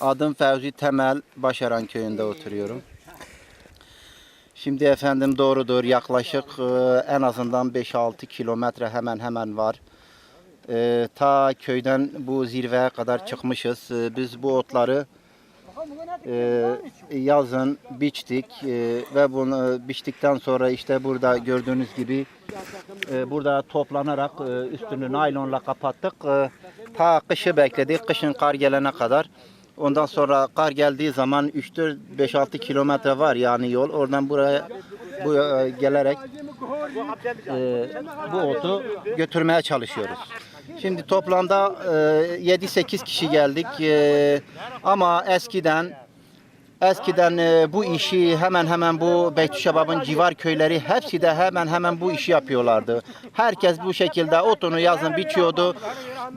Adım Fevzi Temel, Başaran köyünde oturuyorum. Şimdi efendim doğrudur yaklaşık e, en azından 5-6 kilometre hemen hemen var. E, ta köyden bu zirveye kadar çıkmışız. E, biz bu otları e, yazın biçtik e, ve bunu biçtikten sonra işte burada gördüğünüz gibi e, burada toplanarak e, üstünü naylonla kapattık. E, ta kışı bekledik. Kışın kar gelene kadar. Ondan sonra kar geldiği zaman 3-4-5-6 kilometre var yani yol. Oradan buraya bu e, gelerek e, bu otu götürmeye çalışıyoruz. Şimdi toplamda e, 7-8 kişi geldik. E, ama eskiden Eskiden e, bu işi hemen hemen bu Beytüşşebab'ın civar köyleri hepsi de hemen hemen bu işi yapıyorlardı. Herkes bu şekilde otunu yazın biçiyordu.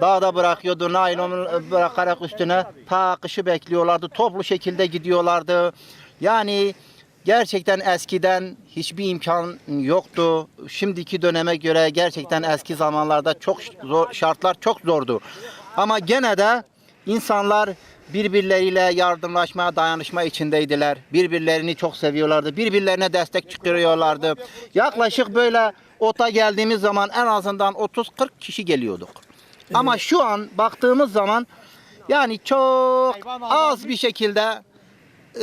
Dağda bırakıyordu, naylon bırakarak üstüne ta kışı bekliyorlardı. Toplu şekilde gidiyorlardı. Yani gerçekten eskiden hiçbir imkan yoktu. Şimdiki döneme göre gerçekten eski zamanlarda çok zor, şartlar çok zordu. Ama gene de insanlar birbirleriyle yardımlaşma, dayanışma içindeydiler. Birbirlerini çok seviyorlardı. Birbirlerine destek çıkarıyorlardı. Yaklaşık böyle ota geldiğimiz zaman en azından 30-40 kişi geliyorduk. Ama şu an baktığımız zaman yani çok az bir şekilde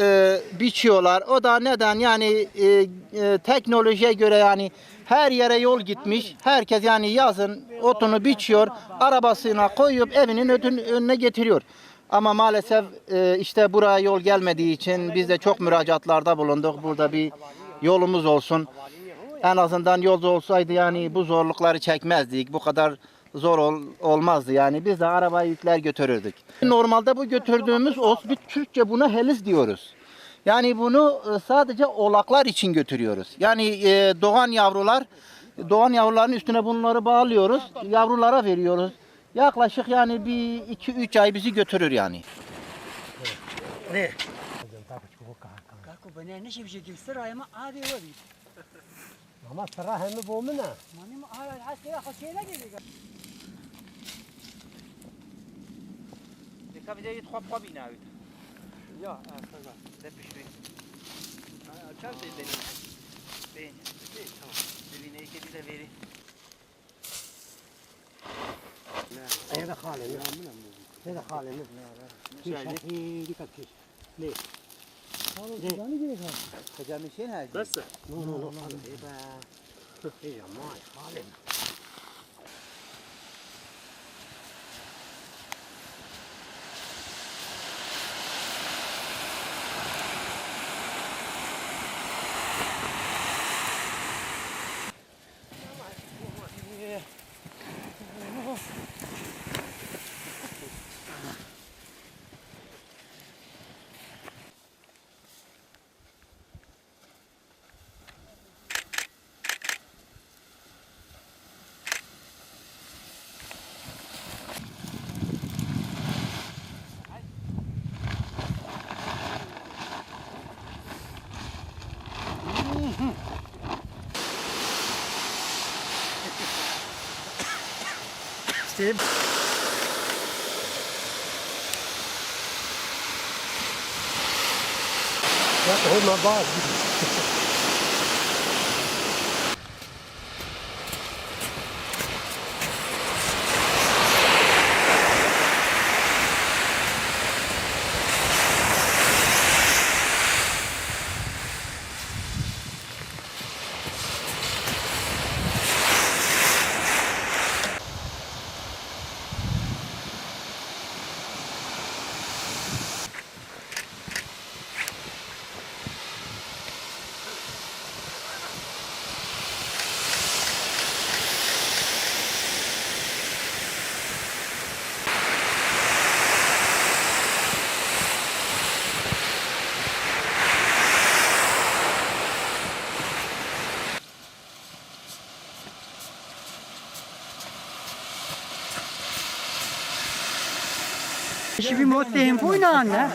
e, biçiyorlar. O da neden yani e, e, teknolojiye göre yani her yere yol gitmiş. Herkes yani yazın otunu biçiyor, arabasına koyup evinin ötün- önüne getiriyor. Ama maalesef e, işte buraya yol gelmediği için biz de çok müracaatlarda bulunduk. Burada bir yolumuz olsun. En azından yol olsaydı yani bu zorlukları çekmezdik. Bu kadar zor ol- olmazdı yani. Biz de arabayı yükler götürürdük. Normalde bu götürdüğümüz ot biz Türkçe buna heliz diyoruz. Yani bunu e, sadece oğlaklar için götürüyoruz. Yani e, doğan yavrular, doğan yavruların üstüne bunları bağlıyoruz. Yavrulara veriyoruz. Yaklaşık yani bir iki üç ay bizi götürür yani. Kako ne, adi wadi. Ama sıra hem bu mu ne? Mani ma ala haske ya khashela gibi. Ya, Nerede halini? Nerede halini? Kiş, hadi dikkat kiş. Ne? Nasıl? No, no, no. Eba. Ey I That's a whole lot of Şimdi bir mutlu hem.